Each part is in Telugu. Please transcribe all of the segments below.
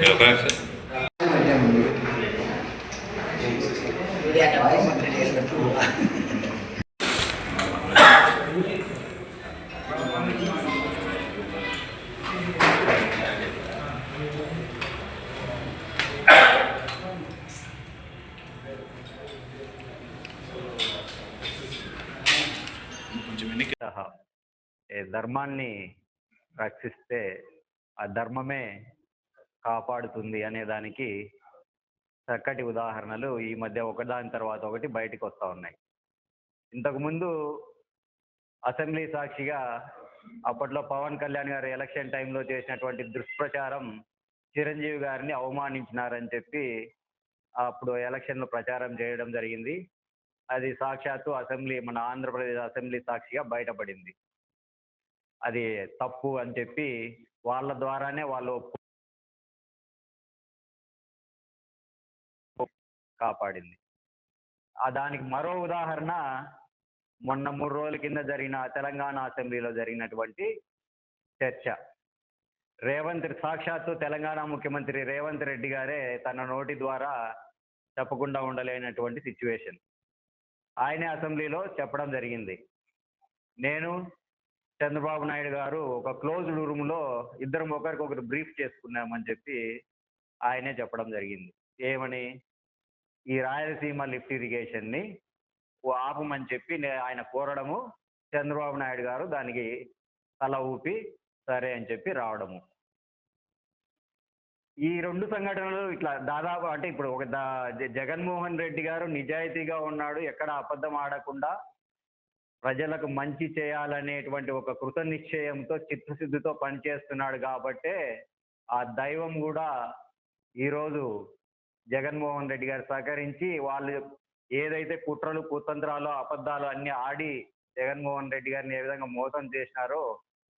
వ్యవసాయం కొంచెం వెనక్కి సహా ఏ ధర్మాన్ని రక్షిస్తే ఆ ధర్మమే కాపాడుతుంది అనే దానికి చక్కటి ఉదాహరణలు ఈ మధ్య ఒకదాని తర్వాత ఒకటి బయటకు వస్తూ ఉన్నాయి. ఇంతకుముందు అసెంబ్లీ సాక్షిగా అప్పట్లో పవన్ కళ్యాణ్ గారు ఎలక్షన్ టైంలో చేసినటువంటి దుష్ప్రచారం చిరంజీవి గారిని అవమానించినారని చెప్పి అప్పుడు ఎలక్షన్లో ప్రచారం చేయడం జరిగింది. అది సాక్షాత్తు అసెంబ్లీ మన ఆంధ్రప్రదేశ్ అసెంబ్లీ సాక్షిగా బయటపడింది. అది తప్పు అని చెప్పి వాళ్ళ ద్వారానే వాళ్ళు కాపాడింది. దానికి మరో ఉదాహరణ మొన్న మూడు రోజుల కింద జరిగిన తెలంగాణ అసెంబ్లీలో జరిగినటువంటి చర్చ. రేవంత్ సాక్షాత్తు తెలంగాణ ముఖ్యమంత్రి రేవంత్ రెడ్డి గారే తన నోటి ద్వారా చెప్పకుండా ఉండలేనటువంటి సిచ్యువేషన్. ఆయనే అసెంబ్లీలో చెప్పడం జరిగింది. నేను చంద్రబాబు నాయుడు గారు ఒక క్లోజ్డ్ రూమ్లో ఇద్దరం ఒకరికొకరు బ్రీఫ్ చేసుకున్నామని చెప్పి ఆయనే చెప్పడం జరిగింది. ఏమని? ఈ రాయలసీమ లిఫ్ట్ ఇరిగేషన్ని ఆపమని చెప్పి నే- ఆయన కోరడము చంద్రబాబు నాయుడు గారు దానికి తల ఊపి సరే అని చెప్పి రావడము. ఈ రెండు సంఘటనలు ఇట్లా దాదాపు అంటే ఇప్పుడు ఒక దా- జగన్మోహన్ రెడ్డి గారు నిజాయితీగా ఉన్నాడు ఎక్కడ అబద్ధం ఆడకుండా ప్రజలకు మంచి చేయాలనేటువంటి ఒక కృత నిశ్చయంతో చిత్తశుద్ధితో పనిచేస్తున్నాడు కాబట్టే ఆ దైవం కూడా ఈరోజు జగన్మోహన్ రెడ్డి గారు సహకరించి వాళ్ళు ఏదైతే కుట్రలు కుతంత్రాలు అబద్ధాలు అన్ని ఆడి జగన్మోహన్ రెడ్డి గారిని ఏ విధంగా మోసం చేసినారో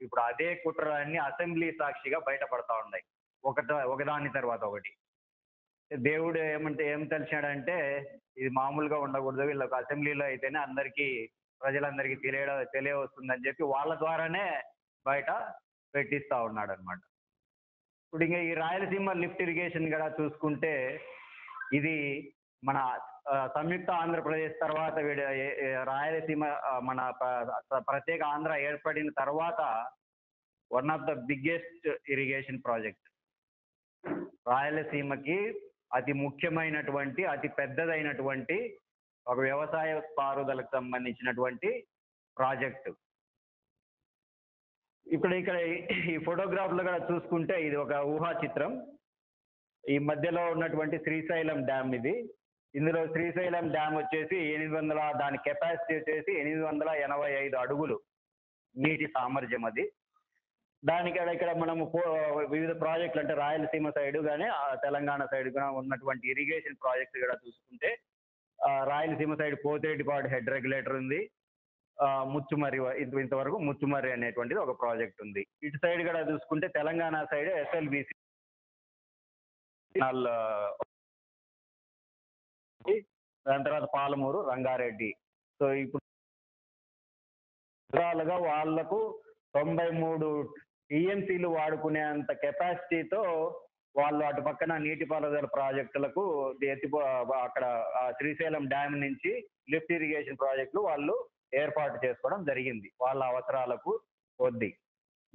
ఇప్పుడు అదే కుట్రలన్నీ అసెంబ్లీ సాక్షిగా బయటపడతా ఉన్నాయి. ఒకట ఒకదాని తర్వాత ఒకటి. దేవుడు ఏమంటే ఏం తెలిసాడంటే ఇది మామూలుగా ఉండకూడదు. వీళ్ళకి అసెంబ్లీలో అయితేనే అందరికీ ప్రజలందరికీ తెలియ తెలియవస్తుందని చెప్పి వాళ్ళ ద్వారానే బయట పెట్టిస్తా ఉన్నాడు అనమాట ఇప్పుడు ఇంకా ఈ రాయలసీమ లిఫ్ట్ ఇరిగేషన్ కూడా చూసుకుంటే ఇది మన సంయుక్త ఆంధ్రప్రదేశ్ తర్వాత వీడ- రాయలసీమ మన ప్రత్యేక ఆంధ్ర ఏర్పడిన తర్వాత one of the biggest irrigation project రాయలసీమకి అతి ముఖ్యమైనటువంటి అతి పెద్దదైనటువంటి ఒక వ్యవసాయ పారుదలకు సంబంధించినటువంటి ప్రాజెక్టు. ఇప్పుడు ఇక్కడ ఈ- ఫోటోగ్రాఫ్లో కూడా చూసుకుంటే ఇది ఒక ఊహా చిత్రం ఈ మధ్యలో ఉన్నటువంటి శ్రీశైలం డ్యామ్ ఇది. ఇందులో శ్రీశైలం డ్యామ్ వచ్చేసి ఎనిమిది వందల దాని కెపాసిటీ వచ్చేసి ఎనిమిది వందల ఎనభై ఐదు అడుగులు నీటి సామర్థ్యం అది. దానికి ఇక్కడ- ఇక్కడ మనము వివిధ ప్రాజెక్టులు అంటే రాయలసీమ సైడ్ కానీ తెలంగాణ సైడ్ కూడా ఉన్నటువంటి ఇరిగేషన్ ప్రాజెక్ట్స్ కూడా చూసుకుంటే Rayalaseema side Pothireddypadu head regulator ఉంది. ముచ్చుమర్రి ఇంత ఇంతవరకు ముచ్చుమర్రి అనేటువంటిది ఒక ప్రాజెక్ట్ ఉంది. ఇటు సైడ్ కూడా చూసుకుంటే తెలంగాణ సైడ్ ఎస్ఎల్బిసి దాని తర్వాత పాలమూరు రంగారెడ్డి. సో ఇప్పుడు వివరాలుగా వాళ్ళకు తొంభై మూడు టీఎంసీలు వాడుకునేంత కెపాసిటీతో వాళ్ళు అటు పక్కన నీటిపారుదల ప్రాజెక్టులకు ఎత్తి అక్కడ శ్రీశైలం డ్యామ్ నుంచి లిఫ్ట్ ఇరిగేషన్ ప్రాజెక్టులు వాళ్ళు ఏర్పాటు చేసుకోవడం జరిగింది. వాళ్ళ అవసరాలకు కొద్దీ.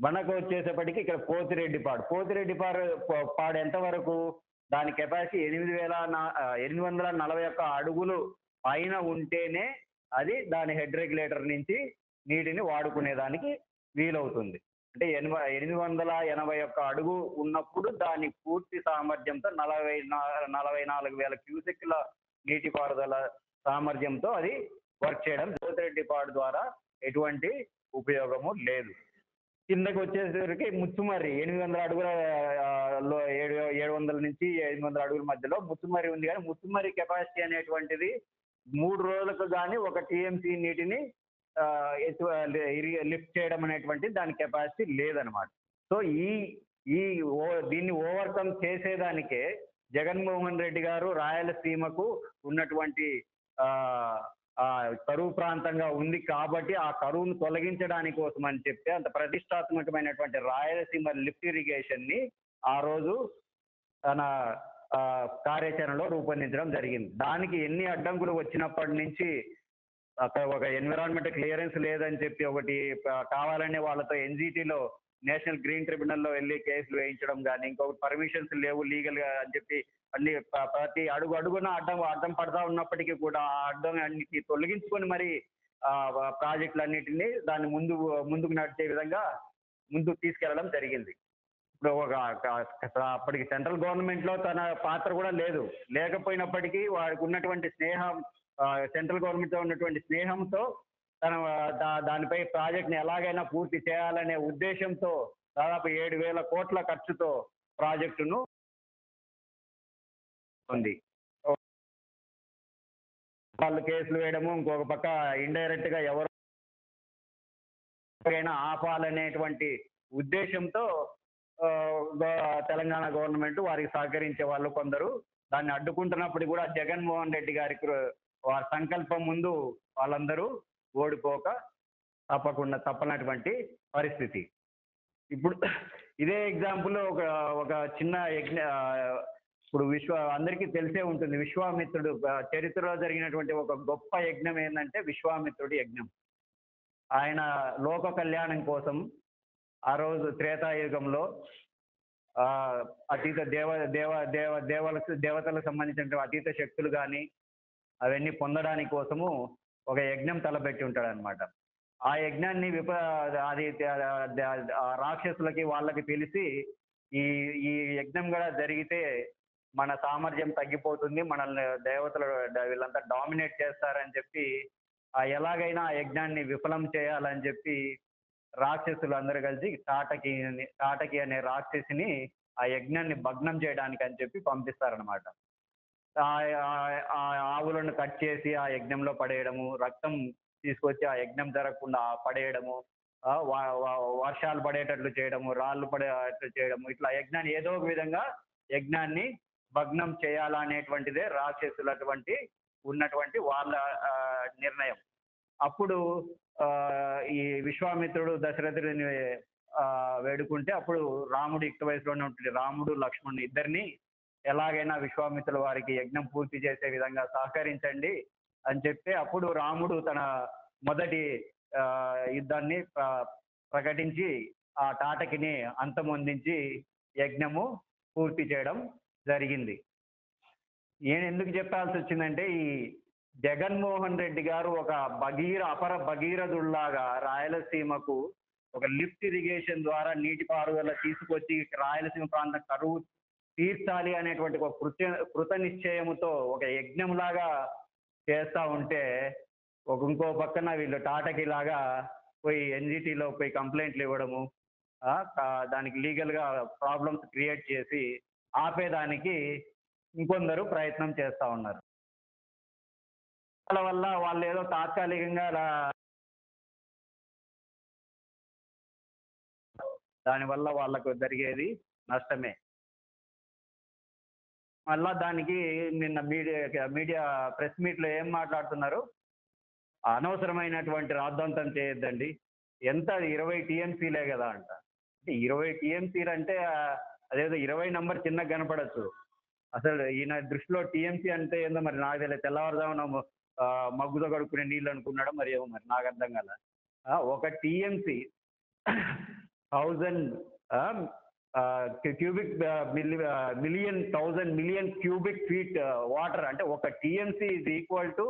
మనకు వచ్చేసేపటికి ఇక్కడ పోతిరెడ్డిపాడు. పోతిరెడ్డిపాడు ప- పాడు ఎంతవరకు దాని కెపాసిటీ ఎనిమిది వేల ఎనిమిది వందల నలభై ఒక్క అడుగులు పైన ఉంటేనే అది దాని హెడ్ రెగ్యులేటర్ నుంచి నీటిని వాడుకునేదానికి వీలవుతుంది. అంటే ఎనభై ఎనిమిది వందల ఎనభై ఒక్క అడుగు ఉన్నప్పుడు దాని పూర్తి సామర్థ్యంతో నలభై నలభై నాలుగు వేల క్యూసెక్ల నీటిపారుదల సామర్థ్యంతో అది వర్క్ చేయడం జ్యోతిరెడ్డిపాడు ద్వారా ఎటువంటి ఉపయోగము లేదు. కిందకి వచ్చేసరికి ముచ్చుమర్రి ఎనిమిది వందల అడుగుల లో ఏడు ఏడు వందల నుంచి ఎనిమిది వందల అడుగుల మధ్యలో ముచ్చుమర్రి ఉంది కానీ ముచ్చుమర్రి కెపాసిటీ అనేటువంటిది మూడు రోజులకు కానీ ఒక టీఎంసీ నీటిని లిఫ్ట్ చేయడం అనేటువంటి దాని కెపాసిటీ లేదనమాట. సో ఈ ఈ ఓ దీన్ని ఓవర్కమ్ చేసేదానికే జగన్మోహన్ రెడ్డి గారు రాయలసీమకు ఉన్నటువంటి ఆ, కరువు ప్రాంతంగా ఉంది కాబట్టి ఆ కరువును తొలగించడానికి కోసం అని చెప్పి అంత ప్రతిష్టాత్మకమైనటువంటి రాయలసీమ లిఫ్ట్ ఇరిగేషన్ని ఆ రోజు తన ఆ, కార్యాచరణలో రూపొందించడం జరిగింది. దానికి ఎన్ని అడ్డంకులు వచ్చినప్పటి నుంచి అక్కడ ఒక ఎన్విరాన్మెంట్ క్లియరెన్స్ లేదని చెప్పి ఒకటి కావాలని కావాలనే వాళ్ళతో ఎన్జిటీలో నేషనల్ గ్రీన్ ట్రిబ్యునల్లో వెళ్ళి కేసులు వేయించడం కానీ ఇంకొకటి పర్మిషన్స్ లేవు లీగల్గా అని చెప్పి అన్ని ప్రతి అడుగు అడుగున అడ్డం అడ్డం పడతా ఉన్నప్పటికీ కూడా ఆ అడ్డం అన్నిటి తొలగించుకొని మరి ఆ ప్రాజెక్టులన్నిటిని దాన్ని ముందు ముందుకు నడిచే విధంగా ముందుకు తీసుకెళ్ళడం జరిగింది. ఇప్పుడు ఒక అప్పటికి సెంట్రల్ గవర్నమెంట్లో తన పాత్ర కూడా లేదు. లేకపోయినప్పటికీ వారికి ఉన్నటువంటి స్నేహం సెంట్రల్ గవర్నమెంట్తో ఉన్నటువంటి స్నేహంతో తన దా- దానిపై ప్రాజెక్ట్ని ఎలాగైనా పూర్తి చేయాలనే ఉద్దేశంతో దాదాపు ఏడు వేల కోట్ల ఖర్చుతో ప్రాజెక్టును ఉంది. వాళ్ళు కేసులు వేయడము ఇంకొక పక్క ఇండైరెక్ట్గా ఎవరు ఎవరైనా ఆపాలనేటువంటి ఉద్దేశంతో తెలంగాణ గవర్నమెంట్ వారికి సహకరించే వాళ్ళు కొందరు. దాన్ని అడ్డుకుంటున్నప్పుడు కూడా జగన్మోహన్ రెడ్డి గారి వారి సంకల్పం ముందు వాళ్ళందరూ ఓడిపోక తప్పకుండా తప్పనటువంటి పరిస్థితి. ఇప్పుడు ఇదే ఎగ్జాంపుల్ ఒక ఒక చిన్న యజ్ఞ ఇప్పుడు విశ్వ అందరికీ తెలిసే ఉంటుంది. విశ్వామిత్రుడు చరిత్రలో జరిగినటువంటి ఒక గొప్ప యజ్ఞం ఏంటంటే విశ్వామిత్రుడి యజ్ఞం. ఆయన లోక కళ్యాణం కోసం ఆ రోజు త్రేతాయుగంలో అతీత దేవ దేవ దేవ దేవలకు దేవతలకు సంబంధించిన అతీత శక్తులు కానీ అవన్నీ పొందడానికి కోసము ఒక యజ్ఞం తలపెట్టి ఉంటాడు అనమాట ఆ యజ్ఞాన్ని విప అది ఆ రాక్షసులకి వాళ్ళకి తెలిసి ఈ ఈ యజ్ఞం కూడా జరిగితే మన సామర్థ్యం తగ్గిపోతుంది మనల్ని దేవతలు వీళ్ళంతా డామినేట్ చేస్తారని చెప్పి ఆ ఎలాగైనా ఆ యజ్ఞాన్ని విఫలం చేయాలని చెప్పి రాక్షసులు అందరూ కలిసి తాటకి తాటకి అనే రాక్షసిని ఆ యజ్ఞాన్ని భగ్నం చేయడానికి అని చెప్పి పంపిస్తారనమాట ఆవులను కట్ చేసి ఆ యజ్ఞంలో పడేయడము రక్తం తీసుకొచ్చి ఆ యజ్ఞం జరగకుండా పడేయడము వర్షాలు పడేటట్లు చేయడము రాళ్ళు పడేటట్లు చేయడము ఇట్లా యజ్ఞాన్ని ఏదో ఒక విధంగా యజ్ఞాన్ని భగ్నం చేయాలనేటువంటిదే రాక్షసులటువంటి ఉన్నటువంటి వాళ్ళ ఆ, నిర్ణయం. అప్పుడు ఆ, ఈ విశ్వామిత్రుడు దశరథుడిని ఆ, వేడుకుంటే అప్పుడు రాముడు యుక్త వయసులోనే ఉంటుంది. రాముడు లక్ష్మణుడు ఇద్దరిని ఎలాగైనా విశ్వామిత్రుల వారికి యజ్ఞం పూర్తి చేసే విధంగా సహకరించండి అని చెప్తే అప్పుడు రాముడు తన మొదటి యుద్ధాన్ని ప్ర- ప్రకటించి ఆ తాటకిని అంతమొందించి యజ్ఞము పూర్తి చేయడం జరిగింది. నేను ఎందుకు చెప్పాల్సి వచ్చిందంటే ఈ జగన్మోహన్ రెడ్డి గారు ఒక భగీర అపర భగీరథుల్లాగా రాయలసీమకు ఒక లిఫ్ట్ ఇరిగేషన్ ద్వారా నీటిపారుదల తీసుకొచ్చి రాయలసీమ ప్రాంతం కరువు తీర్చాలి అనేటువంటి ఒక కృత కృత నిశ్చయముతో ఒక యజ్ఞంలాగా చేస్తూ ఉంటే ఒక ఇంకో పక్కన వీళ్ళు టాటాకి లాగా పోయి ఎన్జిటీలో పోయి కంప్లైంట్లు ఇవ్వడము దానికి లీగల్గా ప్రాబ్లమ్స్ క్రియేట్ చేసి ఆపేదానికి ఇంకొందరు ప్రయత్నం చేస్తా ఉన్నారు. వాళ్ళ వల్ల వాళ్ళు ఏదో తాత్కాలికంగా దానివల్ల వాళ్ళకు జరిగేది నష్టమే. మళ్ళా దానికి నిన్న మీడియా మీడియా ప్రెస్ మీట్లో ఏం మాట్లాడుతున్నారు? అనవసరమైనటువంటి రాద్ధాంతం చేయొద్దండి. ఎంత? ఇరవై టీఎంసీలే కదా అంట. అంటే ఇరవై టీఎంసీలు అంటే అదేదో ఇరవై నంబర్ చిన్నగా కనపడచ్చు. అసలు ఈయన దృష్టిలో టీఎంసీ అంటే ఏందో మరి నాకు తెలియదు. తెల్లవారుజామున ఆ, మగ్గుతో కడుక్కునే నీళ్ళు అనుకున్నాడో మరి ఏమో మరి నాకు అర్థం కాల. ఆ, ఒక TMC thousand cubic million thousand million cubic feet water అంటే ఒక టీఎంసీ ఇస్ ఈక్వల్ టు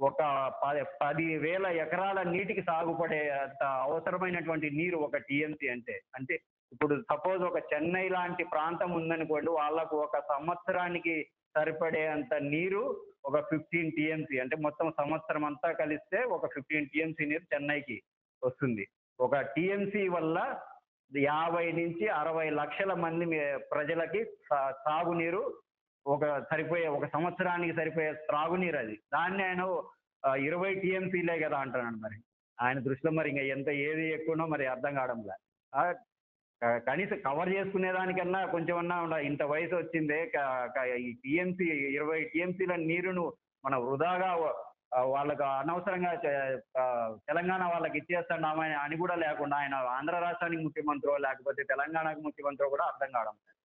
ఒక పది పది వేల ఎకరాల నీటికి సాగుపడే అంత అవసరమైనటువంటి నీరు ఒక టీఎంసీ అంటే. అంటే ఇప్పుడు సపోజ్ ఒక చెన్నై లాంటి ప్రాంతం ఉందనుకోండి వాళ్ళకు ఒక సంవత్సరానికి సరిపడే అంత నీరు ఒక ఫిఫ్టీన్ టీఎంసీ అంటే మొత్తం సంవత్సరం అంతా కలిస్తే ఒక ఫిఫ్టీన్ టీఎంసీ నీరు చెన్నైకి వస్తుంది. ఒక టీఎంసీ వల్ల యాభై నుంచి అరవై లక్షల మంది ప్రజలకి త్రాగునీరు ఒక సరిపోయే ఒక సంవత్సరానికి సరిపోయే త్రాగునీరు అది. దాన్ని ఆయన ఇరవై టీఎంసీలే కదా అంటున్నాడు మరి. ఆయన దృష్టిలో మరి ఇంకా ఎంత ఏది ఎక్కువనో మరి అర్థం కావడంలే ఆ, కనీసం కవర్ చేసుకునే దానికన్నా కొంచెం అన్నా ఉండాలి ఇంత వయసు వచ్చిందే ఈ టీఎంసీ ఇరవై టీఎంసీల నీరును మన వృధాగా వాళ్ళకు అనవసరంగా చే- ఆ, తెలంగాణ వాళ్ళకి ఇచ్చేస్తున్నామని అని కూడా లేకుండా ఆయన ఆంధ్ర రాష్ట్రానికి ముఖ్యమంత్రో లేకపోతే తెలంగాణకు ముఖ్యమంత్రో కూడా అర్థం కావడం లేదు.